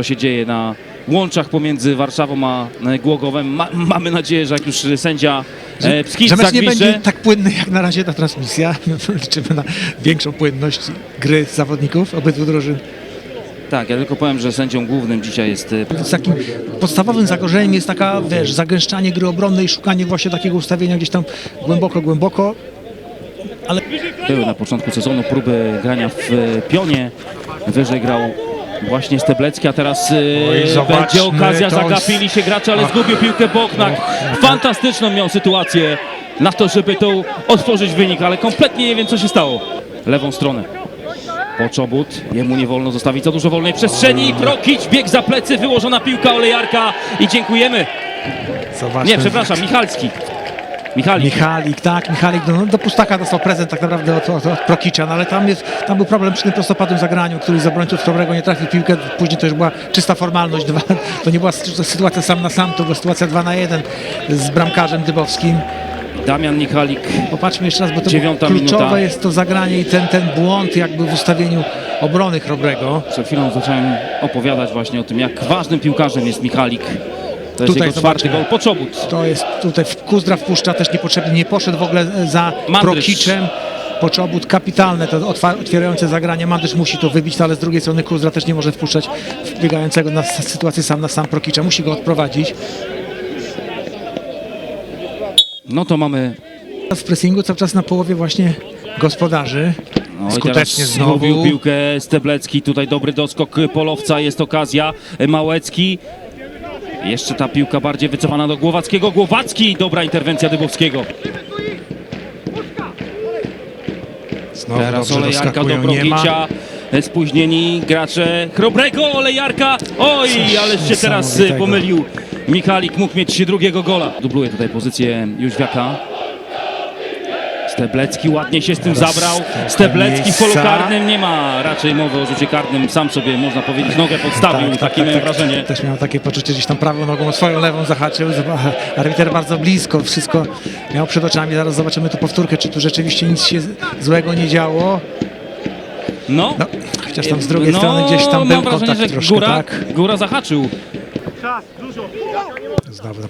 co się dzieje na łączach pomiędzy Warszawą a e, Głogowem. Ma, mamy nadzieję, że jak już sędzia e, Pskic Że mecz nie będzie tak płynny jak na razie ta transmisja. Liczymy na większą płynność gry zawodników obydwu drużyn. Tak, ja tylko powiem, że sędzią głównym dzisiaj jest e, Z takim podstawowym zagrożeniem jest taka, wiesz, zagęszczanie gry obronnej i szukanie właśnie takiego ustawienia gdzieś tam głęboko, głęboko. Były na początku sezonu próby grania w e, pionie. Wyżej grał właśnie Steblecki, a teraz e, Oj, będzie okazja, zagapili się gracze, ale Ach. zgubił piłkę Boknak. Fantastyczną miał sytuację na to, żeby tu otworzyć wynik, ale kompletnie nie wiem, co się stało. Lewą stronę. Poczobut, jemu nie wolno zostawić za dużo wolnej przestrzeni. Prokić, bieg za plecy, wyłożona piłka Olejarka i dziękujemy. Zobaczmy. Nie, przepraszam, Michalski. Michalik. Michalik, tak, Michalik no, do pustaka dostał prezent tak naprawdę od, od, od Prokicza, no ale tam, jest, tam był problem przy tym prostopadłym zagraniu, który z obrońców nie trafił piłkę, później to już była czysta formalność, dwa, to nie była sy- sytuacja sam na sam, to była sytuacja 2 na 1 z bramkarzem Dybowskim. Damian Michalik. Popatrzmy jeszcze raz, bo to kluczowe minuta. jest to zagranie i ten, ten błąd jakby w ustawieniu obrony Chrobrego. Przed chwilą zacząłem opowiadać właśnie o tym, jak ważnym piłkarzem jest Michalik. To jest Tutaj jego czwarty gol. Poczobut. To jest tutaj Kuzdra wpuszcza też niepotrzebnie, nie poszedł w ogóle za Mandrysz. Prokiczem. Poczobut kapitalne, to otwierające zagranie. Mandrysz musi to wybić, ale z drugiej strony Kuzdra też nie może wpuszczać biegającego na sytuację sam na sam Prokicza. Musi go odprowadzić. No to mamy W pressingu cały czas na połowie właśnie gospodarzy. No Skutecznie znowu. piłkę Steblecki, tutaj dobry doskok Polowca, jest okazja, Małecki. Jeszcze ta piłka bardziej wycofana do Głowackiego, Głowacki, dobra interwencja Dybowskiego. Znowu Teraz dobrze Olejarka do doskakują, nie ma. Spóźnieni gracze Chrobrego, Olejarka, oj, Coś ależ się teraz niesamowitego. pomylił. Michalik mógł mieć drugiego gola. Dubluje tutaj pozycję Jóźwiaka. Steblecki ładnie się z tym zabrał. Steblecki w polu karnym nie ma raczej mowy o rzucie karnym. Sam sobie można powiedzieć nogę podstawił, takie miałem wrażenie. Też miał takie poczucie, gdzieś tam prawą nogą swoją lewą zahaczył. Arbiter bardzo blisko, wszystko miał przed oczami. Zaraz zobaczymy tu powtórkę, czy tu rzeczywiście nic się złego nie działo. No, No, chociaż tam z drugiej no, strony gdzieś tam był wrażenie, kontakt że troszkę, góra, tak? góra zahaczył. Znowu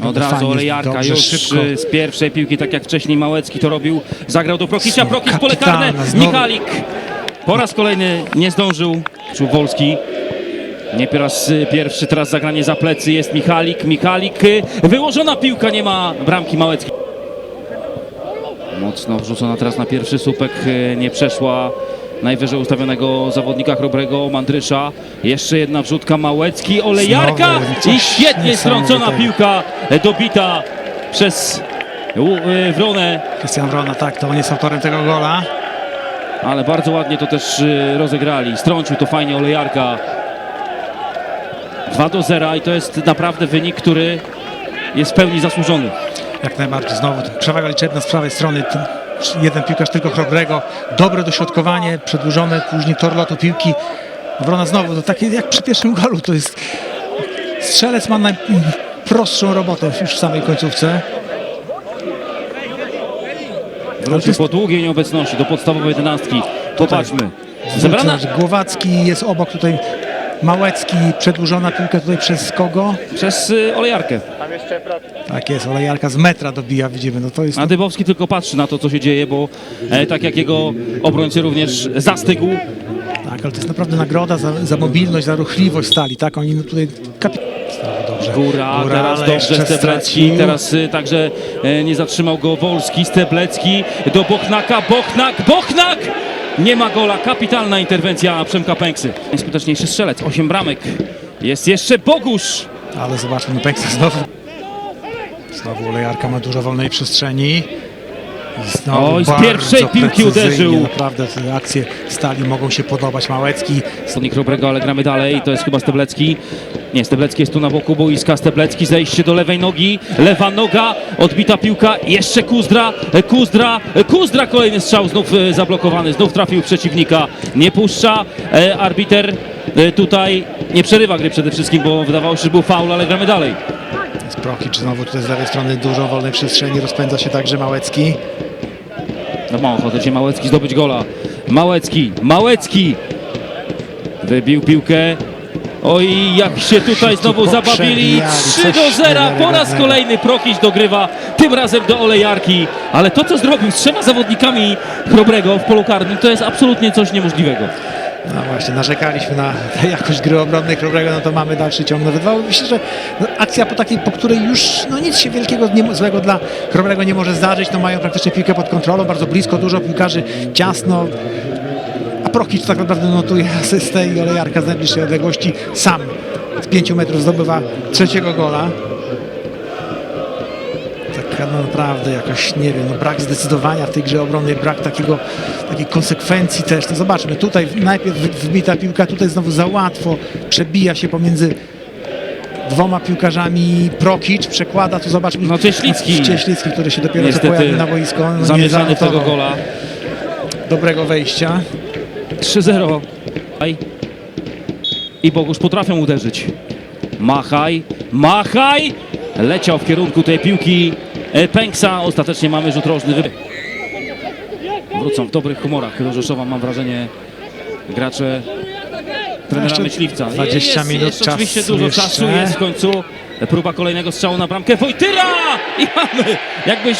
Od razu Olejarka już szybko. z pierwszej piłki, tak jak wcześniej Małecki to robił, zagrał do Prokicza, Znowu Prokic pole karne. Michalik po raz kolejny nie zdążył, Wolski. Nie po raz y, pierwszy, teraz zagranie za plecy jest Michalik, Michalik, y, wyłożona piłka, nie ma bramki Małecki. Mocno wrzucona teraz na pierwszy słupek, y, nie przeszła najwyżej ustawionego zawodnika Chrobrego, Mandrysza. Jeszcze jedna wrzutka Małecki, Olejarka i świetnie strącona piłka dobita przez y, Wronę, Krystian Wrona, tak, to on jest autorem tego gola. ale bardzo ładnie to też y, rozegrali. Strącił to fajnie Olejarka. 2 do 0 i to jest naprawdę wynik, który jest w pełni zasłużony. Jak najbardziej, znowu tu przewaga liczebna z prawej strony. Jeden piłkarz tylko Chrobrego. Dobre dośrodkowanie, przedłużone później tor lotu piłki. Wrona znowu, to takie jak przy pierwszym golu, to jest strzelec ma najprostszą robotę już w samej końcówce. Wrócił po długiej nieobecności do podstawowej jedenastki. Popatrzmy. Zebrana Głowacki jest obok tutaj Małecki, przedłużona piłka tutaj przez kogo? przez y, Olejarkę. Tak jest, Olejarka z metra dobija, widzimy, no to jest A Dybowski tylko patrzy na to, co się dzieje, bo e, tak jak jego obrońcy również zastygł, tak, ale to jest naprawdę nagroda za, za mobilność, za ruchliwość stali, tak, oni no tutaj kapi... Znowu dobrze. Góra, teraz ale dobrze jeszcze Steblecki, stracił. teraz y, także e, nie zatrzymał go Wolski, Steblecki do Bochnaka, Bochnak, Bochnak! Nie ma gola, kapitalna interwencja Przemka Pęksy. Najskuteczniejszy strzelec, 8 bramek. Jest jeszcze Bogusz. Ale zobaczmy, no Pęksa znowu. Znowu Olejarka ma dużo wolnej przestrzeni. Znowu Oj, z bardzo pierwszej piłki precyzyjnie, uderzył. Naprawdę te akcje stali mogą się podobać. Małecki Słownik Robrego, ale gramy dalej. To jest chyba Steblecki. Nie, Steblecki jest tu na boku boiska. Steblecki zejście do lewej nogi. Lewa noga, odbita piłka. Jeszcze Kuzdra, Kuzdra, Kuzdra. Kolejny strzał znów e, zablokowany. Znów trafił przeciwnika. Nie puszcza. E, arbiter e, tutaj nie przerywa gry przede wszystkim, bo wydawało się, że był faul, ale gramy dalej. jest Prokicz, znowu tutaj z lewej strony dużo wolnej przestrzeni. Rozpędza się także Małecki. No ma dzisiaj Małecki zdobyć gola. Małecki, Małecki. Wybił piłkę Oj, jak się tutaj znowu zabawili. 3 do 0. Po raz kolejny Prokiś dogrywa, tym razem do Olejarki. Ale to, co zrobił z trzema zawodnikami Chrobrego w polu karnym, to jest absolutnie coś niemożliwego. No właśnie, narzekaliśmy na jakość gry obronnej Krobrego, no to mamy dalszy ciąg. Nawet wydawało mi się, że no, akcja po takiej, po której już no, nic się wielkiego nie, złego dla Krobrego nie może zdarzyć, no mają praktycznie piłkę pod kontrolą, bardzo blisko, dużo piłkarzy, ciasno. A Prokic tak naprawdę notuje asystę i Olejarka z najbliższej odległości sam z 5 metrów zdobywa trzeciego gola. Taka no naprawdę jakaś, nie wiem, no brak zdecydowania w tej grze obronnej, brak takiego, takiej konsekwencji też. No zobaczmy, tutaj najpierw wybita piłka, tutaj znowu za łatwo przebija się pomiędzy dwoma piłkarzami Prokic, przekłada, tu zobaczmy. No Cieślicki. Cieślicki, który się dopiero co Niestety pojawił na boisko. No, Zamieszany w tego gola. Dobrego wejścia. 3-0. Aj. I Bogusz potrafią uderzyć. Machaj, Machaj! Leciał w kierunku tej piłki Pęksa. Ostatecznie mamy rzut rożny. Wrócą w dobrych humorach do Rzeszowa, mam wrażenie, gracze trenera Myśliwca. 20 jest, minut jest oczywiście dużo jeszcze. czasu, jest w końcu próba kolejnego strzału na bramkę Wojtyra! I mamy, jakbyś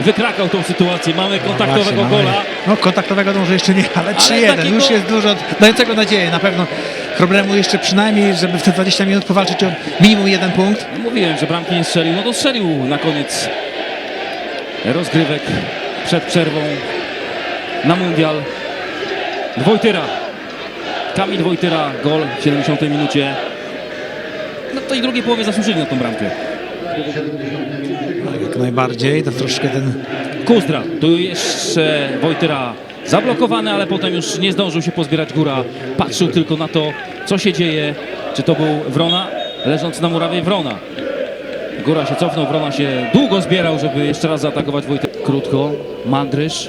wykrakał tą sytuację, mamy kontaktowego Właśnie, mamy- gola. No kontaktowego to może jeszcze nie, ale 3-1. takiego- Już jest dużo dającego nadzieję. Na pewno Chrobremu jeszcze przynajmniej, żeby w te 20 minut powalczyć o minimum jeden punkt. No Mówiłem, że bramki nie strzelił, no to strzelił na koniec rozgrywek przed przerwą na mundial. Dwojtyra. Kamil Dwojtyra, gol w 70 minucie. No to i drugiej połowie zasłużyli na tą bramkę. Tak, jak najbardziej. To troszkę ten Kuzdra, tu jeszcze Wojtyra zablokowany, ale potem już nie zdążył się pozbierać góra. Patrzył tylko na to, co się dzieje. Czy to był Wrona, leżąc na murawie Wrona. Góra się cofnął, Wrona się długo zbierał, żeby jeszcze raz zaatakować Wojtyrę. Krótko, Mandrysz.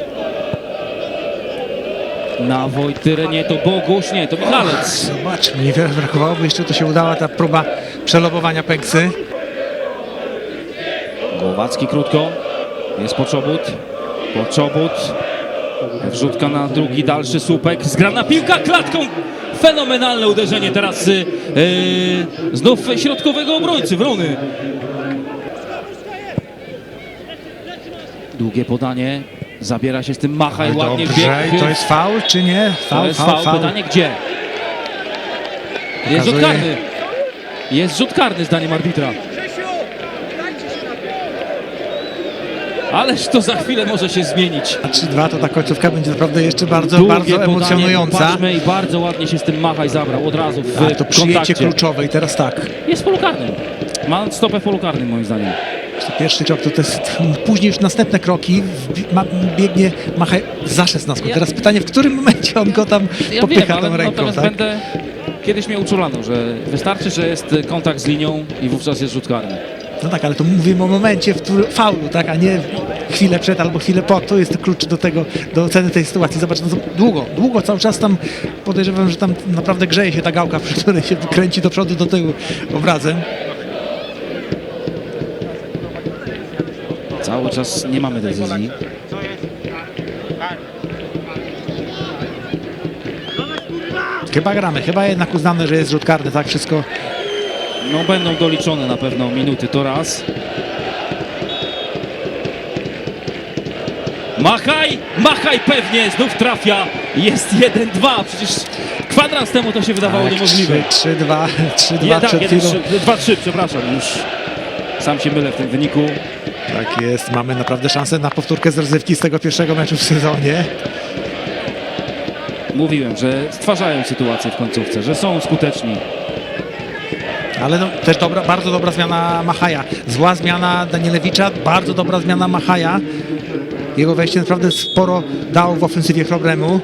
Na Wojtyrę, nie, to Bogusz, nie, to Michalec. Zobaczmy, niewiele brakowało, by jeszcze to się udała ta próba przelobowania Peksy. Głowacki krótko. Jest Poczobut. Poczobut. Wrzutka na drugi, dalszy słupek. Zgrana piłka klatką. Fenomenalne uderzenie teraz yy, znów środkowego obrońcy Wrony. Długie podanie. Zabiera się z tym Machaj ładnie Dobrze, bieg. to jest faul czy nie? To Faul, jest faul, faul. Pytanie gdzie? Jest rzut Pokazuje- karny. Jest rzut karny zdaniem arbitra. Ależ to za chwilę może się zmienić. A 3-2 to ta końcówka będzie naprawdę jeszcze bardzo, Długie bardzo podanie, emocjonująca. popatrzmy i bardzo ładnie się z tym Machaj zabrał od razu w A to przyjęcie kontakcie. kluczowe i teraz tak. Jest w polu karnym. Ma stopę w polu karnym moim zdaniem. Pierwszy krok to, to jest później już następne kroki. Ma, biegnie Machaj za 16. Ja- Teraz pytanie, w którym momencie on go tam Ja popycha wiem, ale tą ręką, tak? będę... Kiedyś mnie uczulano, że wystarczy, że jest kontakt z linią i wówczas jest rzut karny. No tak, ale to mówimy o momencie w którym, faulu, tak, a nie chwilę przed albo chwilę po. To jest klucz do tego, do oceny tej sytuacji. Zobacz, no długo, długo cały czas tam podejrzewam, że tam naprawdę grzeje się ta gałka, przy której się kręci do przodu, do tyłu obrazem. Cały czas nie mamy decyzji. Chyba gramy, chyba jednak uznamy, że jest rzut karny, tak, wszystko. No będą doliczone na pewno minuty, to raz. Machaj, Machaj pewnie znów trafia. Jest 1-2, przecież kwadrans temu to się wydawało Tak, niemożliwe. 3-2, 3-2 Nie, tak, przed 1, chwilą. 3, 2-3, przepraszam, już sam się mylę w tym wyniku. Tak jest, mamy naprawdę szansę na powtórkę z rozrywki z tego pierwszego meczu w sezonie. Mówiłem, że stwarzają sytuację w końcówce, że są skuteczni. Ale no, też dobra, bardzo dobra zmiana Machaja. Zła zmiana Danielewicza, bardzo dobra zmiana Machaja. Jego wejście naprawdę sporo dało w ofensywie Chrobremu.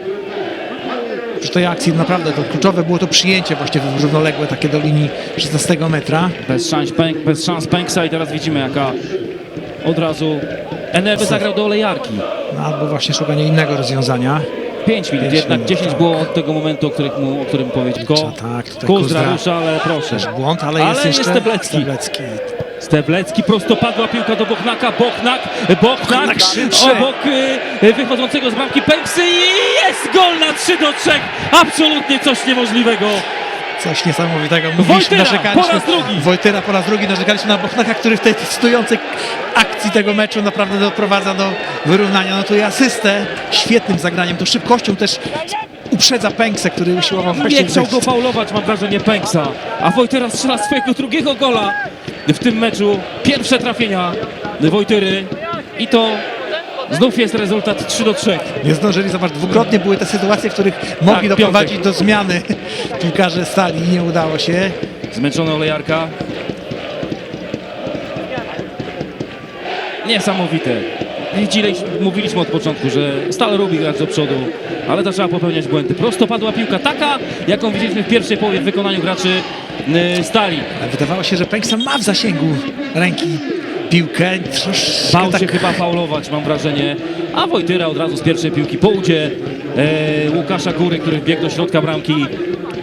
Przy tej akcji naprawdę to kluczowe było to przyjęcie właśnie równoległe takie do linii 16 metra. Bez szans, Pęk, bez szans Pęksa i teraz widzimy jaka od razu NRB zagrał do olejarki. No, albo właśnie szukanie innego rozwiązania. 5 minut, Pięć jednak minut, 10 tak. było od tego momentu, o którym, o którym powiedział. Ko, Tak, tutaj rusza, ale proszę. Też błąd, ale, Ale jest jest jeszcze Steblecki. Steblecki. Steblecki, prostopadła piłka do Bochnaka, Bochnak, Bochnak, Bochnak krzyczy. obok y, wychodzącego z bramki Pęksy i jest gol na 3 do 3. Absolutnie coś niemożliwego. Coś niesamowitego. Mówiliśmy, Wojtyla, narzekaliśmy- po raz drugi. Wojtyla po raz drugi. Narzekaliśmy na Bochnaka, który w tej decydującej akcji tego meczu naprawdę doprowadza do wyrównania. No tu i asystę świetnym zagraniem, tu szybkością też uprzedza Pęksę, który usiłował właśnie Nie chciał go faulować, mam wrażenie, Pęksa. A Wojtyra strzela swojego drugiego gola w tym meczu. Pierwsze trafienia Wojtyry i to znów jest rezultat 3 do 3. Nie zdążyli, zobacz, dwukrotnie były te sytuacje, w których mogli Tak, doprowadzić do zmiany piłkarze stali i nie udało się. Zmęczony Olejarka. Niesamowite. Widzieli, mówiliśmy od początku, że Stal lubi grać do przodu, ale zaczęła popełniać błędy. Prosto padła piłka taka, jaką widzieliśmy w pierwszej połowie w wykonaniu graczy y, Stali. Wydawało się, że Pęksa ma w zasięgu ręki piłkę. Troszkę Bał tak się chyba faulować, mam wrażenie. A Wojtyra od razu z pierwszej piłki po udzie e, Łukasza Góry, który wbiegł do środka bramki.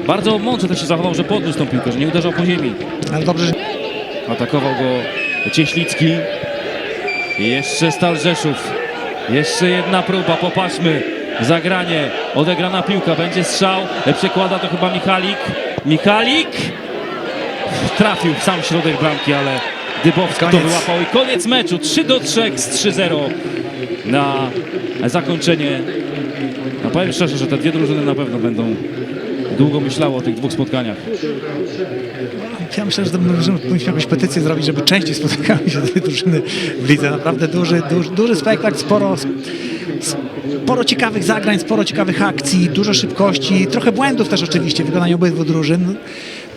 Bardzo mądrze też się zachował, że podniósł tą piłkę, że nie uderzał po ziemi. Ale dobrze, że Atakował go Cieślicki. I jeszcze Stal Rzeszów. Jeszcze jedna próba, popatrzmy. Zagranie, odegrana piłka, będzie strzał. Przekłada to chyba Michalik. Michalik trafił w sam środek bramki, ale Dybowski to wyłapał. I koniec meczu. 3 do 3 z 3-0 na zakończenie. No powiem szczerze, że te dwie drużyny na pewno będą długo myślały o tych dwóch spotkaniach. ja myślę, że powinniśmy jakąś petycję zrobić, żeby częściej spotykały się te drużyny w lidze. Naprawdę duży, duży, duży spektakl, sporo, sporo ciekawych zagrań, sporo ciekawych akcji, dużo szybkości, trochę błędów też oczywiście w wykonaniu obydwu drużyn.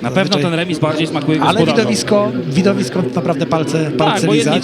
Na pewno ten remis bardziej smakuje Ale gospodarzom. widowisko, widowisko naprawdę palce, palce Tak, bo jedni lizać.